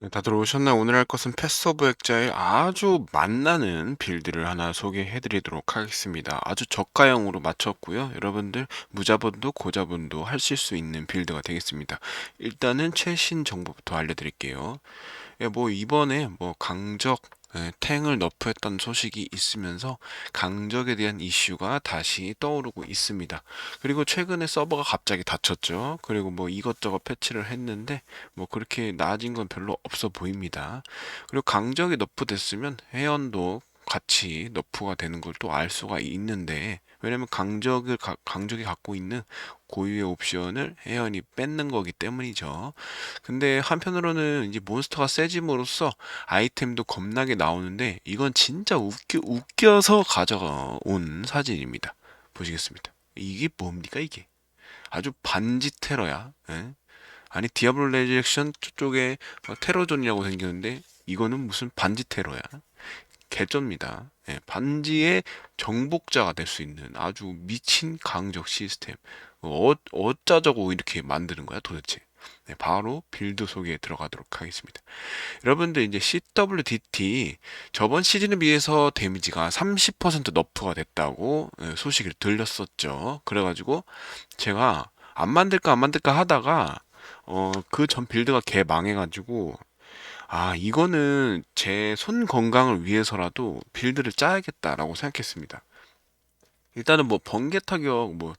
네, 다들 오셨나요? 오늘 할 것은 패스 오브 액자의 아주 맛나는 빌드를 하나 소개해 드리도록 하겠습니다. 아주 저가형으로 맞췄고요. 여러분들 무자본도 고자본도 하실 수 있는 빌드가 되겠습니다. 일단은 최신 정보부터 알려드릴게요. 예, 뭐 이번에 뭐 강적 예, 탱을 너프했던 소식이 있으면서 강적에 대한 이슈가 다시 떠오르고 있습니다. 그리고 최근에 서버가 갑자기 닫혔죠. 그리고 뭐 이것저것 패치를 했는데 뭐 그렇게 나아진 건 별로 없어 보입니다. 그리고 강적이 너프됐으면 회원도 같이 너프가 되는 걸 또 알 수가 있는데 왜냐면 강적을 가- 강적이 갖고 있는 고유의 옵션을 회원이 뺏는 거기 때문이죠. 근데 한편으로는 이제 몬스터가 세짐으로써 아이템도 겁나게 나오는데 이건 진짜 웃겨, 웃겨서 가져온 사진입니다. 보시겠습니다. 이게 뭡니까 이게? 아주 반지 테러야. 예? 아니 디아블로 레지렉션 쪽에 테러존이라고 생겼는데 이거는 무슨 반지 테러야. 개쩝니다. 예, 반지의 정복자가 될 수 있는 아주 미친 강적 시스템. 어, 어쩌자고 이렇게 만드는 거야 도대체. 네, 바로 빌드 소개에 들어가도록 하겠습니다. 여러분들 이제 CWDT 저번 시즌에 비해서 데미지가 30% 너프가 됐다고 예, 소식을 들렸었죠. 그래가지고 제가 안 만들까 안 만들까 하다가 어, 그 전 빌드가 개 망해가지고 아, 이거는 제 손 건강을 위해서라도 빌드를 짜야겠다라고 생각했습니다. 일단은 뭐 번개 타격 뭐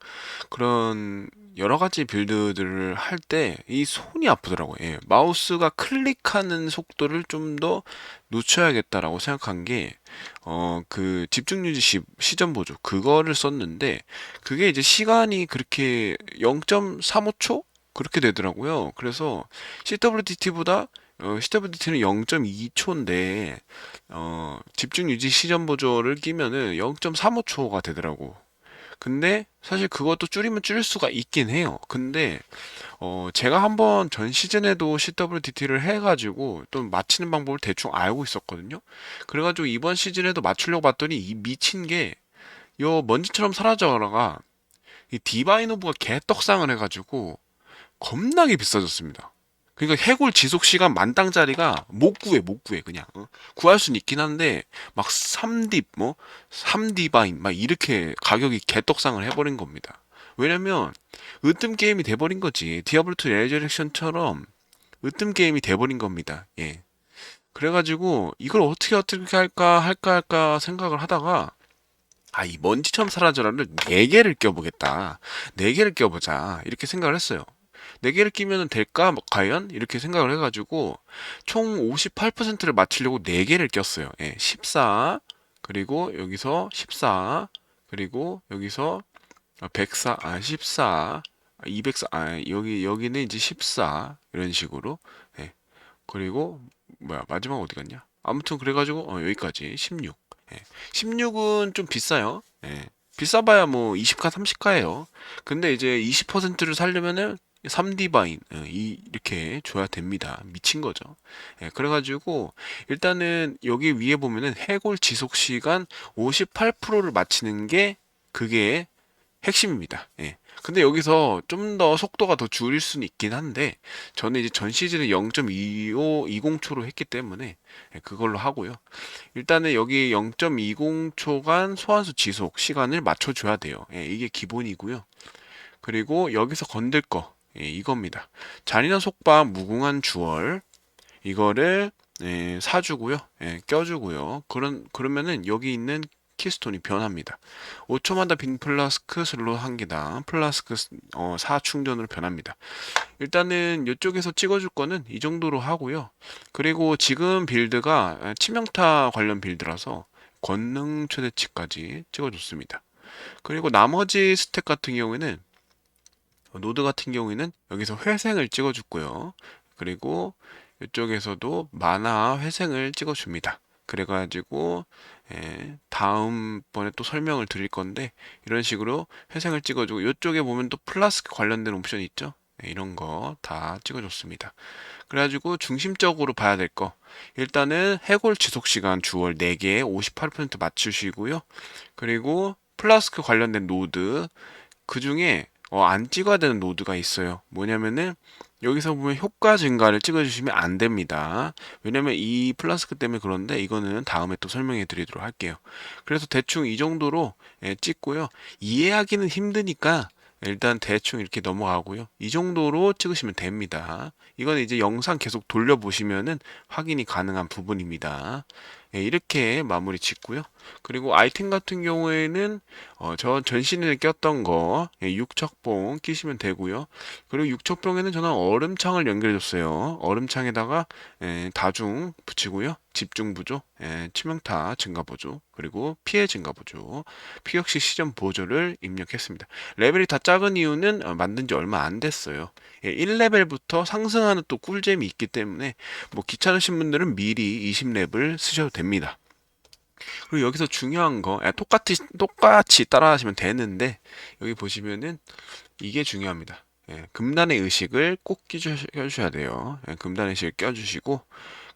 그런 여러 가지 빌드들을 할 때 이 손이 아프더라고요. 예, 마우스가 클릭하는 속도를 좀더 늦춰야겠다라고 생각한 게, 어, 그 집중 유지 시, 시전 보조 그거를 썼는데 그게 이제 시간이 그렇게 0.35초 그렇게 되더라고요. 그래서 CWDT보다 어, CWDT는 0.2초인데 어, 집중 유지 시전 보조를 끼면은 0.35초가 되더라고. 근데 사실 그것도 줄이면 줄일 수가 있긴 해요. 근데 어 제가 한번 전 시즌에도 CWDT를 해가지고 또 맞히는 방법을 대충 알고 있었거든요. 그래가지고 이번 시즌에도 맞추려고 봤더니 이 미친 게 요 먼지처럼 사라져가다가 이 디바인 오브가 개떡상을 해가지고 겁나게 비싸졌습니다. 그러니까 해골 지속 시간 만땅짜리가 못 구해 못 구해 그냥 어? 구할 수는 있긴 한데 막 3딥 뭐 3디바인 막 이렇게 가격이 개떡상을 해버린 겁니다. 왜냐면 으뜸 게임이 돼버린 거지 디아블로2 레저렉션처럼 으뜸 게임이 돼버린 겁니다. 예. 그래가지고 이걸 어떻게 어떻게 할까 할까 할까 생각을 하다가 아 이 먼지처럼 사라져라를 4개를 껴보겠다. 4개를 껴보자 이렇게 생각을 했어요. 4개를 끼면 될까? 뭐, 과연? 이렇게 생각을 해가지고 총 58%를 맞추려고 4개를 꼈어요. 예, 14 그리고 여기서 14 그리고 여기서 104, 아 14, 204, 아 여기 여기는 이제 14 이런 식으로 예. 그리고 뭐야 마지막 어디 갔냐? 아무튼 그래가지고 어, 여기까지 16. 예. 16은 좀 비싸요. 예. 비싸봐야 뭐 20가 30가예요. 근데 이제 20%를 살려면은 3디바인 어, 이렇게 줘야 됩니다. 미친 거죠. 예, 그래가지고 일단은 여기 위에 보면은 해골 지속 시간 58%를 맞히는 게 그게 핵심입니다. 예. 근데 여기서 좀 더 속도가 더 줄일 수는 있긴 한데 저는 이제 전 시즌에 0.25 20초로 했기 때문에 예, 그걸로 하고요. 일단은 여기 0.20초간 소환수 지속 시간을 맞춰줘야 돼요. 예, 이게 기본이고요. 그리고 여기서 건들 거 예, 이겁니다. 잔인한 속박 무궁한 주얼 이거를 예, 사주고요. 예, 껴주고요. 그런 그러면은 여기 있는 키스톤이 변합니다. 5초마다 빈 플라스크 슬롯 한 개당 플라스크 어, 4 충전으로 변합니다. 일단은 이쪽에서 찍어줄 거는 이 정도로 하고요. 그리고 지금 빌드가 치명타 관련 빌드라서 권능 최대치까지 찍어줬습니다. 그리고 나머지 스택 같은 경우에는 노드 같은 경우에는 여기서 회생을 찍어줬고요. 그리고 이쪽에서도 만화 회생을 찍어줍니다. 그래가지고 예, 다음번에 또 설명을 드릴 건데 이런 식으로 회생을 찍어주고 이쪽에 보면 또 플라스크 관련된 옵션이 있죠. 예, 이런 거 다 찍어줬습니다. 그래가지고 중심적으로 봐야 될 거 일단은 해골 지속 시간 주얼 4개 58% 맞추시고요. 그리고 플라스크 관련된 노드 그 중에 어, 안 찍어야 되는 노드가 있어요. 뭐냐면은 여기서 보면 효과 증가를 찍어주시면 안 됩니다. 왜냐면 이 플라스크 때문에 그런데 이거는 다음에 또 설명해 드리도록 할게요. 그래서 대충 이 정도로 예, 찍고요. 이해하기는 힘드니까 일단 대충 이렇게 넘어가고요. 이 정도로 찍으시면 됩니다. 이건 이제 영상 계속 돌려보시면은 확인이 가능한 부분입니다. 예, 이렇게 마무리 짓고요. 그리고 아이템 같은 경우에는 어, 저 전신에 꼈던 거 예, 육척봉 끼시면 되고요. 그리고 육척봉에는 저는 얼음창을 연결해줬어요. 얼음창에다가 예, 다중 붙이고요. 집중 보조, 예, 치명타 증가 보조, 그리고 피해 증가 보조, 피격시 시전 보조를 입력했습니다. 레벨이 다 작은 이유는 어, 만든 지 얼마 안 됐어요. 예, 1레벨부터 상승하는 또 꿀잼이 있기 때문에 뭐 귀찮으신 분들은 미리 20렙을 쓰셔도 됩니다. 그리고 여기서 중요한 거 예, 똑같이 똑같이 따라하시면 되는데 여기 보시면은 이게 중요합니다. 예, 금단의 의식을 꼭 껴주셔야 돼요. 예, 금단의 의식을 껴주시고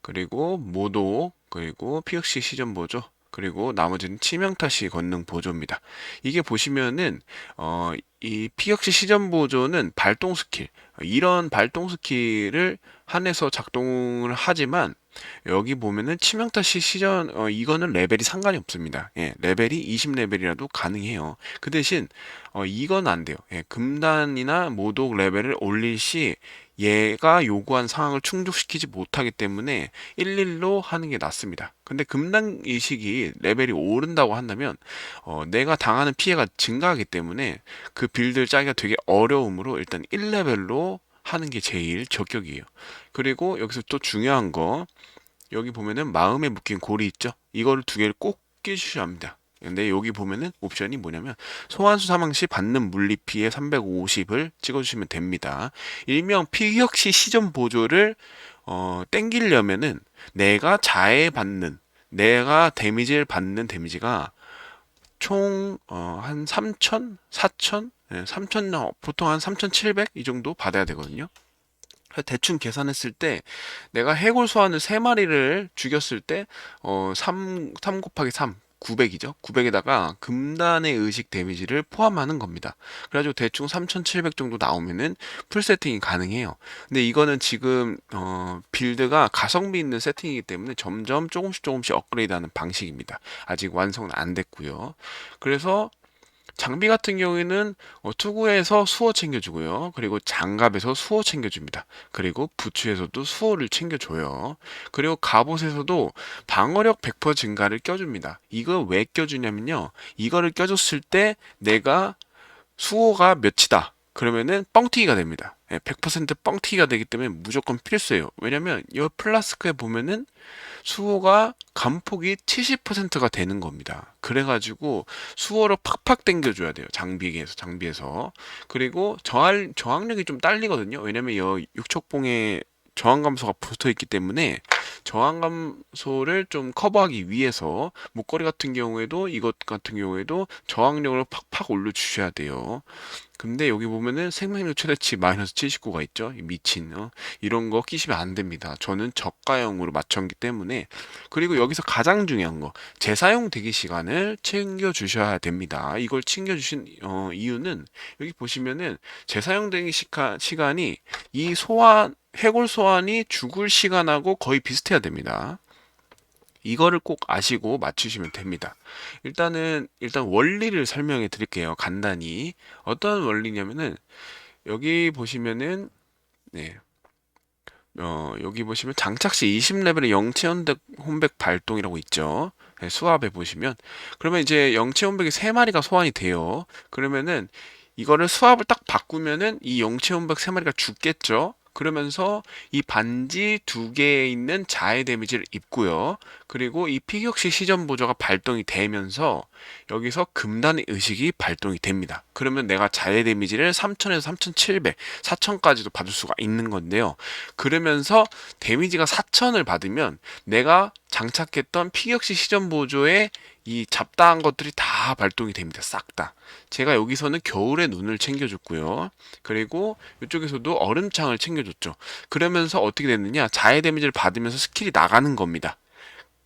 그리고 모도 그리고 피역시 시전 보조 그리고 나머지는 치명타시 권능 보조입니다. 이게 보시면은 어, 이 피격시 시전 보조는 발동 스킬 이런 발동 스킬을 한해서 작동을 하지만 여기 보면은 치명타 시 시전 어, 이거는 레벨이 상관이 없습니다. 예, 레벨이 20레벨이라도 가능해요. 그 대신 어, 이건 안 돼요. 예, 금단이나 모독 레벨을 올릴 시 얘가 요구한 상황을 충족시키지 못하기 때문에 11로 하는 게 낫습니다. 근데 금단 이식이 레벨이 오른다고 한다면 어, 내가 당하는 피해가 증가하기 때문에 그 빌드를 짜기가 되게 어려우므로 일단 1레벨로 하는 게 제일 적격이에요. 그리고 여기서 또 중요한 거 여기 보면은 마음에 묶인 고리 있죠? 이거를 두 개를 꼭 끼주셔야 합니다. 근데 여기 보면은 옵션이 뭐냐면 소환수 사망 시 받는 물리 피해 350을 찍어주시면 됩니다. 일명 피격 시 시전 보조를 어, 땡기려면은 내가 자해 받는 내가 데미지를 받는 데미지가 총, 어, 한 3,000? 4,000? 네, 3,000, 보통 한 3,700? 이 정도 받아야 되거든요. 대충 계산했을 때 내가 해골 소환을 3마리를 죽였을 때 어, 3, 3 곱하기 3 900이죠. 900에다가 금단의 의식 데미지를 포함하는 겁니다. 그래가지고 대충 3700 정도 나오면은 풀 세팅이 가능해요. 근데 이거는 지금 어, 빌드가 가성비 있는 세팅이기 때문에 점점 조금씩 조금씩 업그레이드하는 방식입니다. 아직 완성은 안 됐고요. 그래서 장비 같은 경우에는 어, 투구에서 수호 챙겨주고요. 그리고 장갑에서 수호 챙겨줍니다. 그리고 부츠에서도 수호를 챙겨줘요. 그리고 갑옷에서도 방어력 100% 증가를 껴줍니다. 이거 왜 껴주냐면요. 이거를 껴줬을 때 내가 수호가 몇이다. 그러면은 뻥튀기가 됩니다. 100% 뻥튀기가 되기 때문에 무조건 필수예요. 왜냐면 이 플라스크에 보면은 수호가 감폭이 70%가 되는 겁니다. 그래가지고 수호를 팍팍 당겨줘야 돼요. 장비에서 장비에서 그리고 저항 저항력이 좀 딸리거든요. 왜냐면 이 육척봉에 저항 감소가 붙어 있기 때문에 저항 감소를 좀 커버하기 위해서 목걸이 같은 경우에도 이것 같은 경우에도 저항력을 팍팍 올려 주셔야 돼요. 근데 여기 보면은 생명력 최대치 마이너스 79가 있죠. 미친 어? 이런 거 끼시면 안 됩니다. 저는 저가형으로 맞췄기 때문에 그리고 여기서 가장 중요한 거 재사용 대기 시간을 챙겨 주셔야 됩니다. 이걸 챙겨 주신 어, 이유는 여기 보시면은 재사용 대기 시간, 시간이 이 소환 해골 소환이 죽을 시간하고 거의 비슷해야 됩니다. 이거를 꼭 아시고 맞추시면 됩니다. 일단은 일단 원리를 설명해 드릴게요. 간단히 어떤 원리냐면은 여기 보시면은 네. 어, 여기 보시면 장착 시 20레벨의 영체 혼백 발동이라고 있죠. 네, 수압에 보시면 그러면 이제 영체 혼백이 3마리가 소환이 돼요. 그러면은 이거를 수압을 딱 바꾸면은 이 영체 혼백 3마리가 죽겠죠. 그러면서 이 반지 두 개에 있는 자해 데미지를 입고요. 그리고 이 피격시 시전 보조가 발동이 되면서 여기서 금단의 의식이 발동이 됩니다. 그러면 내가 자해 데미지를 3000에서 3700, 4000까지도 받을 수가 있는 건데요. 그러면서 데미지가 4000을 받으면 내가 장착했던 피격시 시전 보조의 이 잡다한 것들이 다 발동이 됩니다. 싹 다. 제가 여기서는 겨울에 눈을 챙겨줬고요. 그리고 이쪽에서도 얼음창을 챙겨줬죠. 그러면서 어떻게 됐느냐? 자해 데미지를 받으면서 스킬이 나가는 겁니다.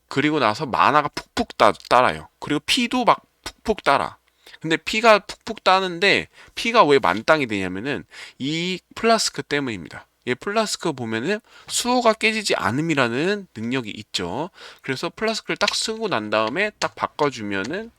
그리고 나서 만화가 푹푹 따, 따라요. 그리고 피도 막 푹푹 따라. 근데 피가 푹푹 따는데 피가 왜 만땅이 되냐면은 이 플라스크 때문입니다. 얘 플라스크 보면은 수호가 깨지지 않음이라는 능력이 있죠. 그래서 플라스크를 딱 쓰고 난 다음에 딱 바꿔주면은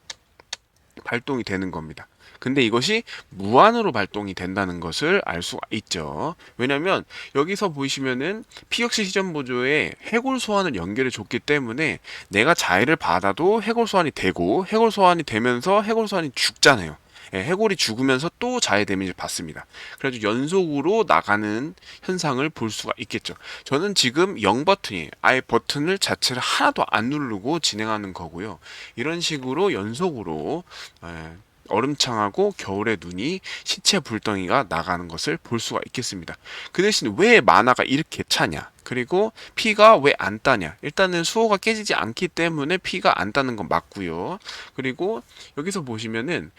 발동이 되는 겁니다. 근데 이것이 무한으로 발동이 된다는 것을 알 수가 있죠. 왜냐면 여기서 보시면은 피격시 시전 보조에 해골 소환을 연결해 줬기 때문에 내가 자해를 받아도 해골 소환이 되고 해골 소환이 되면서 해골 소환이 죽잖아요. 예, 해골이 죽으면서 또 자해 데미지를 받습니다. 그래가지고 연속으로 나가는 현상을 볼 수가 있겠죠. 저는 지금 0 버튼이 아예 버튼을 자체를 하나도 안 누르고 진행하는 거고요. 이런 식으로 연속으로 예, 얼음창하고 겨울의 눈이 시체 불덩이가 나가는 것을 볼 수가 있겠습니다. 그 대신 왜 만화가 이렇게 차냐? 그리고 피가 왜 안 따냐? 일단은 수호가 깨지지 않기 때문에 피가 안 따는 건 맞고요. 그리고 여기서 보시면은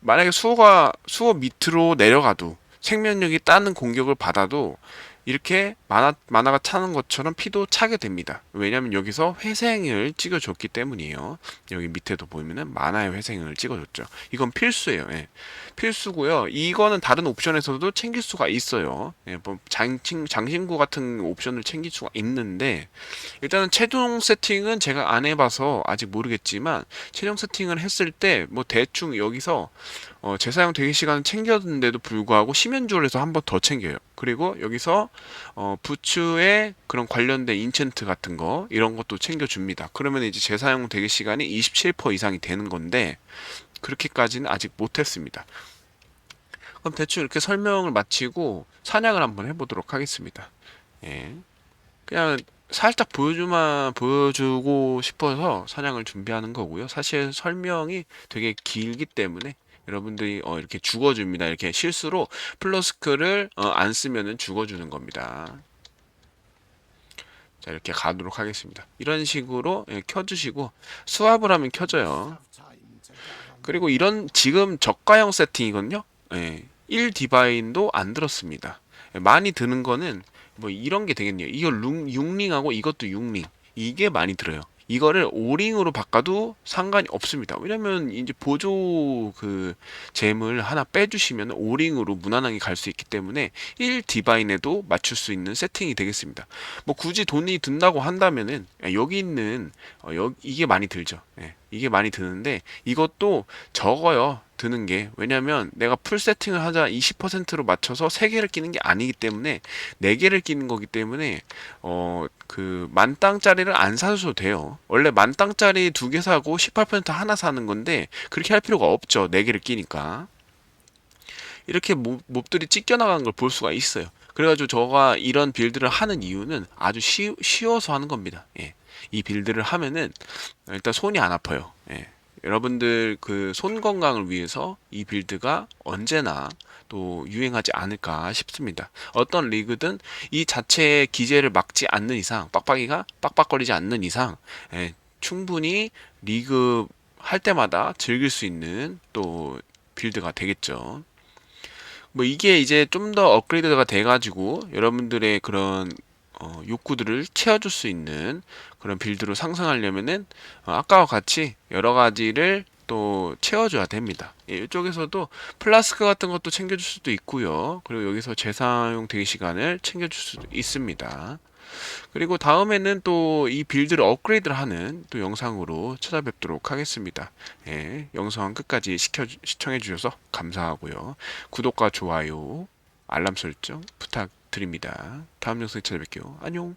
만약에 수호가 수호 밑으로 내려가도 생명력이 따는 공격을 받아도 이렇게 만화, 만화가 차는 것처럼 피도 차게 됩니다. 왜냐면 여기서 회생을 찍어줬기 때문이에요. 여기 밑에도 보면은 만화의 회생을 찍어줬죠. 이건 필수예요. 예. 필수고요. 이거는 다른 옵션에서도 챙길 수가 있어요. 예, 뭐 장친, 장신구 같은 옵션을 챙길 수가 있는데 일단은 최종 세팅은 제가 안 해봐서 아직 모르겠지만 최종 세팅을 했을 때 뭐 대충 여기서 어, 재사용 대기 시간을 챙겼는데도 불구하고 심연주를 해서 한 번 더 챙겨요. 그리고 여기서 어, 부츠에 그런 관련된 인챈트 같은 거 이런 것도 챙겨줍니다. 그러면 이제 재사용 대기 시간이 27% 이상이 되는 건데 그렇게까지는 아직 못했습니다. 그럼 대충 이렇게 설명을 마치고 사냥을 한번 해보도록 하겠습니다. 예. 그냥 살짝 보여주만 보여주고 싶어서 사냥을 준비하는 거고요. 사실 설명이 되게 길기 때문에 여러분들이 어, 이렇게 죽어줍니다. 이렇게 실수로 플러스크를 어, 안 쓰면은 죽어주는 겁니다. 자 이렇게 가도록 하겠습니다. 이런 식으로 예, 켜주시고 수압을 하면 켜져요. 그리고 이런 지금 저가형 세팅이거든요. 예, 1 디바인도 안 들었습니다. 예, 많이 드는 거는 뭐 이런 게 되겠네요. 이거 6링하고 이것도 6링. 이게 많이 들어요. 이거를 5링으로 바꿔도 상관이 없습니다. 왜냐면 이제 보조 그 잼을 하나 빼주시면 5링으로 무난하게 갈 수 있기 때문에 1 디바인에도 맞출 수 있는 세팅이 되겠습니다. 뭐 굳이 돈이 든다고 한다면은 여기 있는 어, 여, 이게 많이 들죠. 예, 이게 많이 드는데 이것도 적어요. 드는 게 왜냐면 내가 풀 세팅을 하자 20%로 맞춰서 3개를 끼는 게 아니기 때문에 4개를 끼는 거기 때문에 어 그 만땅짜리를 안 사셔도 돼요. 원래 만땅짜리 두 개 사고 18% 하나 사는 건데 그렇게 할 필요가 없죠. 4개를 끼니까. 이렇게 몹, 몹들이 찢겨나가는 걸 볼 수가 있어요. 그래가지고 저가 이런 빌드를 하는 이유는 아주 쉬, 쉬워서 하는 겁니다. 예. 이 빌드를 하면은 일단 손이 안 아파요. 예. 여러분들 그 손 건강을 위해서 이 빌드가 언제나 또 유행하지 않을까 싶습니다. 어떤 리그든 이 자체의 기재를 막지 않는 이상, 빡빡이가 빡빡거리지 않는 이상, 예, 충분히 리그 할 때마다 즐길 수 있는 또 빌드가 되겠죠. 뭐 이게 이제 좀 더 업그레이드가 돼가지고 여러분들의 그런 어, 욕구들을 채워줄 수 있는 그런 빌드로 상승하려면은 어, 아까와 같이 여러 가지를 또 채워줘야 됩니다. 예, 이쪽에서도 플라스크 같은 것도 챙겨줄 수도 있고요. 그리고 여기서 재사용 대기 시간을 챙겨줄 수도 있습니다. 그리고 다음에는 또 이 빌드를 업그레이드를 하는 또 영상으로 찾아뵙도록 하겠습니다. 예, 영상 끝까지 시켜, 시청해 주셔서 감사하고요. 구독과 좋아요, 알람 설정 부탁 드립니다. 다음 영상에 찾아뵐게요. 안녕.